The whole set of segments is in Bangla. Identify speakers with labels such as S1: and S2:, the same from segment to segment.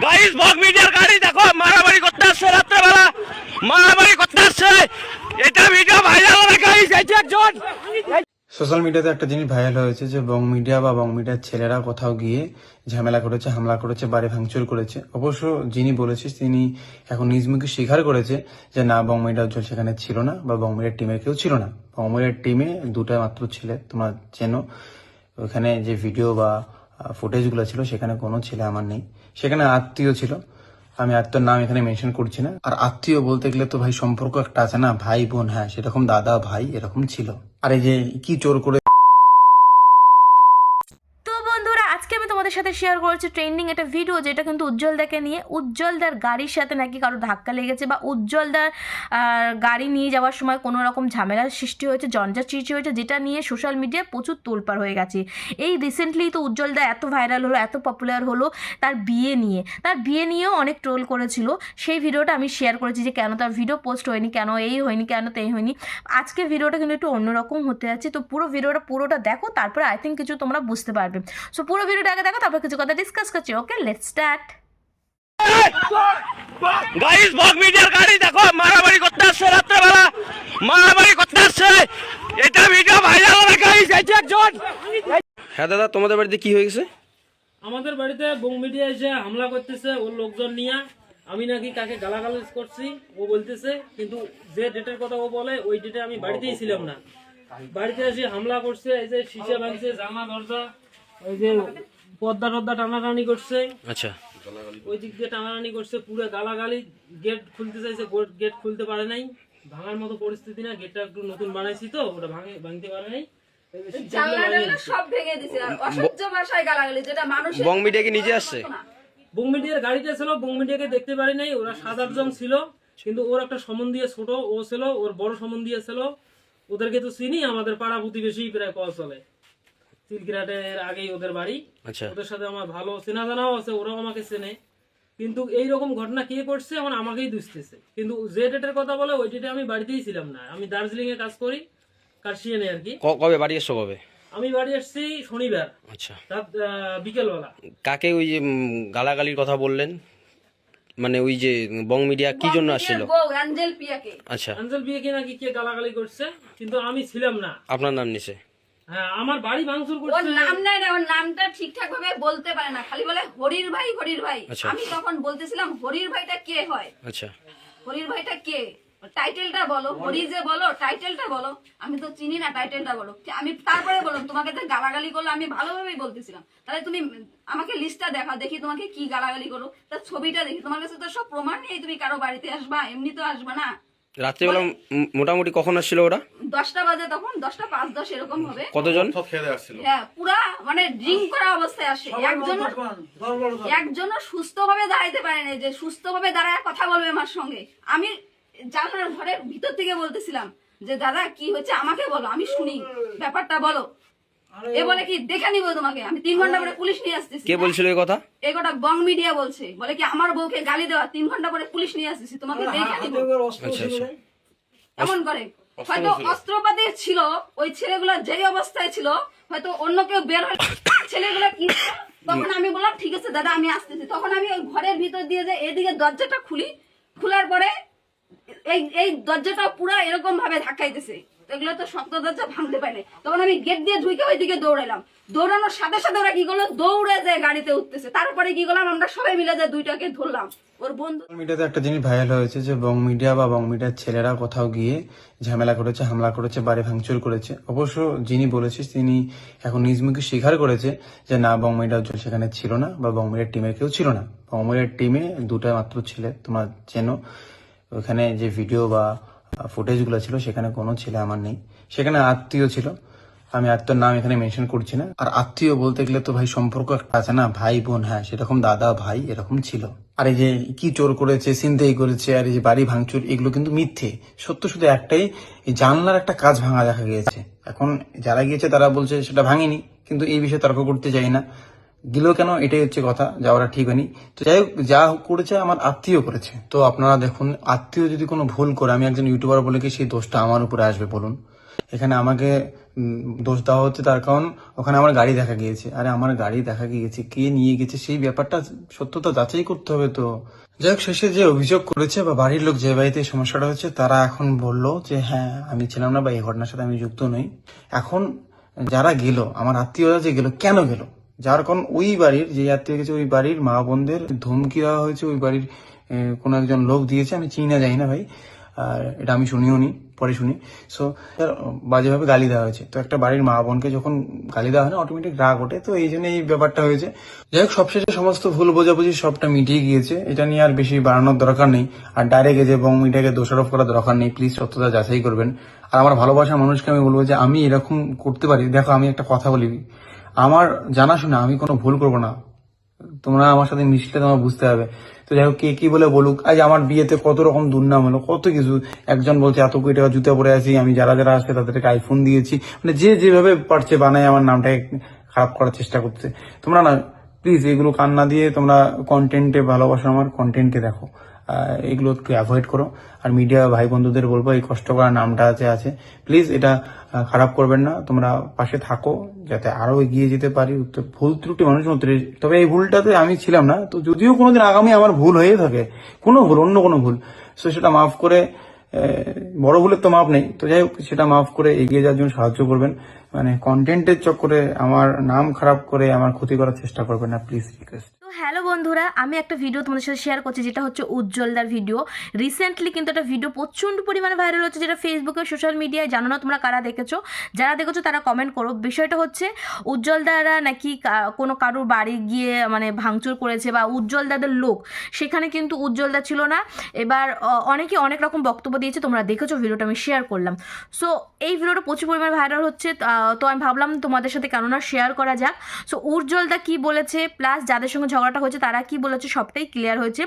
S1: গাইস বক মিডিয়ার গাড়ি দেখো, মারামারি করতে আসছে রাত্রেবেলা। মারামারি করতে আসছে। এটা ভিডিও ভাইরাল হবে গাইস এই একজন।
S2: সোশ্যাল মিডিয়াতে একটা জিনিস ভাইরাল হয়েছে যে বং মিডিয়া বা বং মিডিয়ার ছেলেরা কোথাও গিয়ে ঝামেলা করেছে, হামলা করেছে, বাড়ি ভাঙচুর করেছে। অবশ্য যিনি বলেছে, তিনি এখন নিজ মুখে স্বীকার করেছে যে, না বং মিডিয়া উজ্জ্বল সেখানে ছিল না বা বং মিডিয়ার টিমের কেউ ছিল না। বং মিডিয়ার টিমে দুটা মাত্র ছেলে, তোমরা চেনো। ওখানে যে ভিডিও বা ফুটেজগুলো ছিল, সেখানে কোনো ছেলে আমার নেই। সেখানে আত্মীয় ছিল। আমি আত্মীয়র নাম এখানে মেনশন করছি না। আর আত্মীয় বলতে গেলে তো ভাই সম্পর্ক একটা আছে না, ভাই বোন হ্যাঁ সেরকম দাদা, ভাই এরকম ছিল। আর এই যে কি চোর করে
S3: তো বন্ধুরা আজকে আমি তোমাদের সাথে শেয়ার করেছে ট্রেন্ডিং একটা ভিডিও যেটা কিন্তু উজ্জ্বলদাকে নিয়ে উজ্জ্বলদার গাড়ির সাথে নাকি কারও ধাক্কা লেগেছে বা উজ্জ্বলদার গাড়ি নিয়ে যাওয়ার সময় কোনো রকম ঝামেলার সৃষ্টি হয়েছে, জঞ্জাট সৃষ্টি হয়েছে, যেটা নিয়ে সোশ্যাল মিডিয়ায় প্রচুর তোলপাড় হয়ে গেছে। এই রিসেন্টলি তো উজ্জ্বল উজ্জ্বলদা এত ভাইরাল হলো, এত পপুলার হলো তার বিয়ে নিয়ে। তার বিয়ে নিয়েও অনেক ট্রোল করেছিল। সেই ভিডিওটা আমি শেয়ার করেছি যে কেন তার ভিডিও পোস্ট হয়নি, কেন এই হয়নি, কেন তেই হয়নি। আজকে ভিডিওটা কিন্তু একটু অন্যরকম হতে যাচ্ছে। তো পুরো ভিডিওটা পুরোটা দেখো, তারপরে আই থিঙ্ক কিছু তোমরা বুঝতে পারবে। সো পুরো ভিডিওটা আগে দেখো, তারপর কিছু কথা ডিসকাস করছি। ওকে লেটস স্টার্ট
S1: গাইস বক মিডিয়ার গাড়ি দেখো মারামারি করতে আসছে রাত্রেবেলা। মারামারি করতে আসছে। এটা ভিডিও ভাইরাল হবে গাইস এই যে একজন।
S4: হ্যাঁ দাদা তোমাদের বাড়িতে কি হয়ে গেছে?
S5: আমাদের বাড়িতে বোম মিডিয়া এসে হামলা করতেছে ওর লোকজন নিয়ে। আমি নাকি কাকে গালাগালাজ করছি ও বলতেছে কিন্তু যে ডেটের কথা ও বলে ওই ডেটে আমি বাড়িতেই ছিলাম না। বাড়িতে এসে হামলা করছে এই যে শিশা ভাঙছে জামা দরজা ওই যে পর্দা টর্দা টানাটানি করছে।
S4: আচ্ছা।
S5: ওই দিক দিয়ে টানাটানি করছে পুরো গালাগালি। গেট খুলতে চাইছে গেট খুলতে পারে নাই। ভাঙার মতো পরিস্থিতি না গেটটা একটু নতুন বানাইছি তো ওটা ভাঙে ভাঙতে পারে নাই। এই যে শিশাগুলো
S6: জানলা
S5: ভাঙিয়ে
S6: টানলা সব ভেঙে দিছে অসহ্য ভাষায় গালাগালি যেটা মানুষ
S4: বং মিডিয়া কি নিজে আসছে?
S5: বুং মিডিয়ার গাড়িটা ছিল বুং মিডিয়াকে দেখতে পারি নাই ওরা সাত আটজন ছিল। কিন্তু ওর একটা ছোট ও ছিল ওর বড় সম্বন্ধীয় ছিল। ওদেরকে তো চিনি আমাদের পাড়া প্রতিবেশী প্রায় কল চলে। তিলকিরাটের আগেই ওদের বাড়ি।
S4: আচ্ছা।
S5: ওদের সাথে আমার ভালো চেনা জানাও আছে ওরাও আমাকে চেনে। কিন্তু এই রকম ঘটনা কে করছে এখন আমাকেই দুষতেছে। কিন্তু যে ডেটের কথা বলে ওই ডেটে আমি বাড়িতেই ছিলাম না। আমি দার্জিলিং এ কাজ করি কার্শিয়ানে আর কি
S4: কবে বাড়ি এসছো কবে?
S5: আমি বাড়ি আসছি শনিবার।
S4: আচ্ছা।
S5: রাত আহ, বিকেলবেলা।
S4: কাকে ওই যে গালাগালির কথা বললেন? মানে ওই যে বং মিডিয়া কি জন্য আসছিল?
S6: পিয়াকে।
S4: আচ্ছা।
S5: আঞ্জল বিয়েকে নাকি কে গালাগালি করছে? কিন্তু আমি ছিলাম না।
S4: আপনার নাম নিছে?
S5: হ্যাঁ আমার বাড়ি ভাঙচুর
S6: ওর নাম নাই না ওর নামটা ঠিকঠাক ভাবে বলতে পারে না খালি বলে হরির ভাই হরির ভাই।
S4: আচ্ছা।
S6: আমি তখন বলতেছিলাম হরির ভাইটা কে হয়?
S4: আচ্ছা।
S6: হরির ভাইটা কে? টাইটেলটা বলো হরি যে বলো টাইটেলটা বলো। আমি তো চিনি না টাইটেলটা বলো। আমি তারপরে বললাম তোমাকে যে গালাগালি করল আমি ভালোভাবেই বলতেছিলাম। তাহলে তুমি আমাকে লিস্টটা দেখা দেখি তোমাকে কি গালাগালি করো তার ছবিটা দেখি তোমার কাছে তো সব প্রমাণ নেই তুমি কারও বাড়িতে আসবা এমনি তো আসবা না?
S4: রাত্রিবেলা মোটামুটি কখন আসছিল ওরা?
S6: দশটা বাজে তখন দশটা পাঁচ দশ এরকম হবে।
S4: কতজন?
S6: হ্যাঁ পুরা মানে ড্রিঙ্ক করা অবস্থায় আসে। একজন একজন সুস্থ ভাবে দাঁড়াইতে পারে না যে সুস্থ ভাবে দাঁড়ায় কথা বলবে আমার সঙ্গে। আমি জানার ঘরের ভিতর থেকে বলতেছিলাম যে দাদা কি হচ্ছে আমাকে বলো আমি শুনি। ব্যাপারটা বলো। এ বলে কি দেখে নিবো তোমাকে আমি তিন ঘণ্টা পরে পুলিশ নিয়ে আসতেছি
S4: কে বলছিল এই কথা?
S6: এই কথা বং মিডিয়া বলছে বলে কি আমার বউকে গালি দেওয়া তিন ঘণ্টা পরে পুলিশ নিয়ে আসতেছি তোমাকে দেখে নিবো।
S4: আচ্ছা আচ্ছা।
S6: এমন করে। হয়তো অস্ত্রপাতি ছিল ওই ছেলেগুলো যেই অবস্থায় ছিল হয়তো অন্য কেউ বের হয়ে ছেলেগুলো কি তখন আমি বললাম ঠিক আছে দাদা আমি আসতেছি। তখন আমি ওই ঘরের ভিতর দিয়ে যে এদিকে দরজাটা খুলি খোলার পরে এই এই দরজাটা পুরো এরকম ভাবে ধাক্কাইতেছে। এগুলো তো শক্ত দরজা ভাঙতে পারে তখন আমি গেট দিয়ে ঢুকে ওইদিকে দৌড়ালাম দৌড়ানোর সাথে সাথে ওরা কি করল? দৌড়ে যায় গাড়িতে উঠতেছে। তারপরে কি করলাম? আমরা সবাই মিলে যে দুইটাকে ধরলাম।
S2: মিডিয়াতে একটা জিনিস ভাইরাল হয়েছে যে বং মিডিয়া বা বং মিডিয়ার ছেলেরা কোথাও গিয়ে ঝামেলা করেছে, হামলা করেছে করেছে। অবশ্য যিনি তিনি এখন নিজ মুখে স্বীকার করেছে যে না, বং মিডিয়া উজ্জ্বল সেখানে ছিল না বা বং টিমের কেউ ছিল না। বং টিমে দুটা মাত্র ছেলে, তোমরা চেনো। ওখানে যে ভিডিও বা ফুটেজগুলো ছিল, সেখানে কোনো ছেলে আমার নেই। সেখানে আত্মীয় ছিল। আমি আত্মীয়র নাম এখানে মেনশন করছি না। আর আত্মীয় বলতে গেলে তো ভাই সম্পর্ক একটা আছে না, ভাই বোন হ্যাঁ সেরকম দাদা, ভাই এরকম ছিল। আর এই যে কি চোর করেছে চিন্তাই করেছে, আর এই যে বাড়ি ভাঙচুর, এগুলো কিন্তু মিথ্যে। সত্য শুধু একটাই জানলার একটা কাজ ভাঙা দেখা গিয়েছে। এখন যারা গিয়েছে তারা বলছে সেটা ভাঙেনি, কিন্তু এই বিষয়ে তর্ক করতে চাই না। গেল কেন? এটাই হচ্ছে কথা, যাওয়াটা ঠিক হয়নি। তো যাই হোক, যা করেছে আমার আত্মীয় করেছে। তো আপনারা দেখুন, আত্মীয় যদি কোনো ভুল করে, আমি একজন ইউটিউবার বলে কি সেই দোষটা আমার উপরে আসবে, বলুন। এখানে আমাকে দোষ দেওয়া হচ্ছে তার কারণ, ওখানে আমার গাড়ি দেখা গিয়েছে। আরে, আমার গাড়ি দেখা গিয়েছে, কে নিয়ে গেছে, সেই ব্যাপারটা সত্যতা যাচাই করতে হবে তো। যাই হোক, শেষে যে অভিযোগ করেছে বা বাড়ির লোক যে বাড়িতে সমস্যাটা হচ্ছে, তারা এখন বলল যে হ্যাঁ আমি ছিলাম না বা এই ঘটনার সাথে আমি যুক্ত নই। এখন যারা গেল, আমার আত্মীয়রা যে গেল, কেন গেল? যার কারণ ওই বাড়ির যে আত্মীয় গেছে, ওই বাড়ির মা বোনদের ধমকি দেওয়া হয়েছে, ওই বাড়ির কোনো একজন লোক দিয়েছে, আমি চিনি না যাই না ভাই। আর এটা আমি শুনিও নি, পরে শুনি। সো বাজেভাবে গালি দেওয়া হয়েছে। তো একটা বাড়ির মা বোনকে যখন গালি দেওয়া হয় না অটোমেটিক রাগ ওঠে। তো এই জন্য এই ব্যাপারটা হয়েছে। যাই হোক, সবশেষে সমস্ত ভুল বোঝাবুঝি সবটা মিটিয়ে গিয়েছে। এটা নিয়ে আর বেশি বাড়ানোর দরকার নেই। আর ডাইরেক্ট যে বং মিডিয়াকে দোষারোপ করার দরকার নেই। প্লিজ সত্যতা যাচাই করবেন। আর আমার ভালোবাসার মানুষকে আমি বলব যে, আমি এরকম করতে পারি। দেখো, আমি একটা কথা বলি। আমার জানাশোনা, আমি কোনো ভুল করব না। তোমরা আমার সাথে মিশলে তোমার বুঝতে হবে। তো যাই হোক, কে কি বলে বলুক। আজ আমার বিয়েতে কত রকম দুর্নাম হলো, কত কিছু। একজন বলছে, এত কোটি টাকা জুতা পরে আছি, আমি যারা যারা আসছে তাদেরকে আইফোন দিয়েছি। মানে যে যেভাবে পারছে বানায় আমার নামটাকে খারাপ করার চেষ্টা করছে। তোমরা না প্লিজ এগুলো কান্না দিয়ে তোমরা কন্টেন্টে ভালোবাসো আমার কন্টেন্টকে দেখো। এগুলো একটু অ্যাভয়েড করো। আর মিডিয়া ভাই বন্ধুদের বলব, এই কষ্ট করার নামটা আছে আছে। প্লিজ এটা খারাপ করবেন না। তোমরা পাশে থাকো। যাতে আরও এগিয়ে যেতে পারি ভুল ত্রুটি মানুষ মন্ত্রী তবে এই ভুলটাতে আমি ছিলাম না, তো যদিও কোনোদিন আগামী আমার ভুল হয়ে থাকে, কোনো ভুল, অন্য কোনো ভুল তো সেটা মাফ করে বড় ভুলের তো মাপ নেই। তো যাই হোক, সেটা মাফ করে এগিয়ে যাওয়ার জন্য সাহায্য করবেন। মানে কন্টেন্টের চক্করে আমার নাম খারাপ করে আমার ক্ষতি করার চেষ্টা করবেন না প্লিজ রিকোয়েস্ট
S3: হ্যালো বন্ধুরা, আমি একটা ভিডিও তোমাদের সাথে শেয়ার করছি, যেটা হচ্ছে উজ্জ্বলদার ভিডিও রিসেন্টলি কিন্তু একটা ভিডিও প্রচণ্ড পরিমাণে ভাইরাল হচ্ছে, যেটা ফেসবুকে সোশ্যাল মিডিয়ায় জানো না তোমরা কারা দেখেছ? যারা দেখেছ তারা কমেন্ট করো। বিষয়টা হচ্ছে, উজ্জ্বলদারা নাকি কোনো কারোর বাড়ি গিয়ে মানে ভাঙচুর করেছে বা উজ্জ্বলদাদের লোক, সেখানে কিন্তু উজ্জ্বলদা ছিল না। এবার অনেকে অনেক রকম বক্তব্য দিয়েছে, তোমরা দেখেছ ভিডিওটা আমি শেয়ার করলাম। সো এই ভিডিওটা প্রচুর পরিমাণে ভাইরাল হচ্ছে তো আমি ভাবলাম তোমাদের সাথে কেননা শেয়ার করা যাক। সো উজ্জ্বলদা কি বলেছে প্লাস যাদের সঙ্গে ঝগড়াটা হয়েছে, তারা কি বলেছে সবটাই ক্লিয়ার হয়েছে।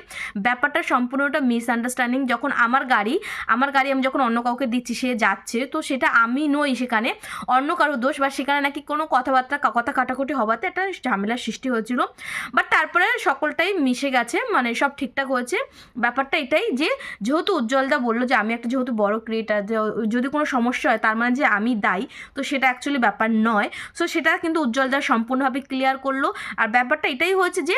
S3: ব্যাপারটা সম্পূর্ণটা মিসআন্ডারস্ট্যান্ডিং যখন আমার গাড়ি আমার গাড়ি আমি যখন অন্য কাউকে দিচ্ছি, সে যাচ্ছে, তো সেটা আমি নই সেখানে। অন্য কারও দোষ বা সেখানে নাকি কোনো কথাবার্তা কথা কাটাকুটি হওয়াতে একটা ঝামেলার সৃষ্টি হয়েছিল। বাট তারপরে সকলটাই মিশে গেছে মানে সব ঠিকঠাক হয়েছে। ব্যাপারটা এটাই যে, যেহেতু উজ্জ্বলদা বলল যে, আমি একটা যেহেতু বড় ক্রিয়েটার যদি কোনো সমস্যা হয়, তার মানে যে, আমি দায়ী। তো সেটা অ্যাকচুয়ালি ব্যাপার নয়। সো সেটা কিন্তু উজ্জ্বলদা সম্পূর্ণভাবে ক্লিয়ার করল। আর ব্যাপারটা এটাই হয়েছে যে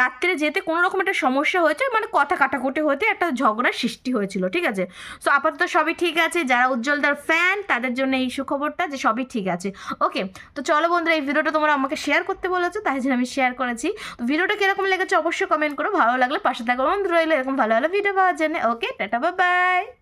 S3: রাত্রে যেতে কোনো রকম একটা সমস্যা হয়েছে মানে কথা কাটাকুটি হতে একটা ঝগড়ার সৃষ্টি হয়েছিল, ঠিক আছে? সো আপাতত সবই ঠিক আছে, যারা উজ্জ্বলদার ফ্যান তাদের জন্য এই সুখবরটা যে সবই ঠিক আছে। ওকে তো চলো বন্ধুরা, এই ভিডিওটা তোমরা আমাকে শেয়ার করতে বলেছ, তাই জন্য আমি শেয়ার করেছি। তো ভিডিওটা কীরকম লেগেছে অবশ্যই কমেন্ট করো, ভালো লাগলে পাশে থাকো বন্ধু রইল এরকম ভালো ভালো ভিডিও পাওয়ার জন্য। ওকে টাটা বাই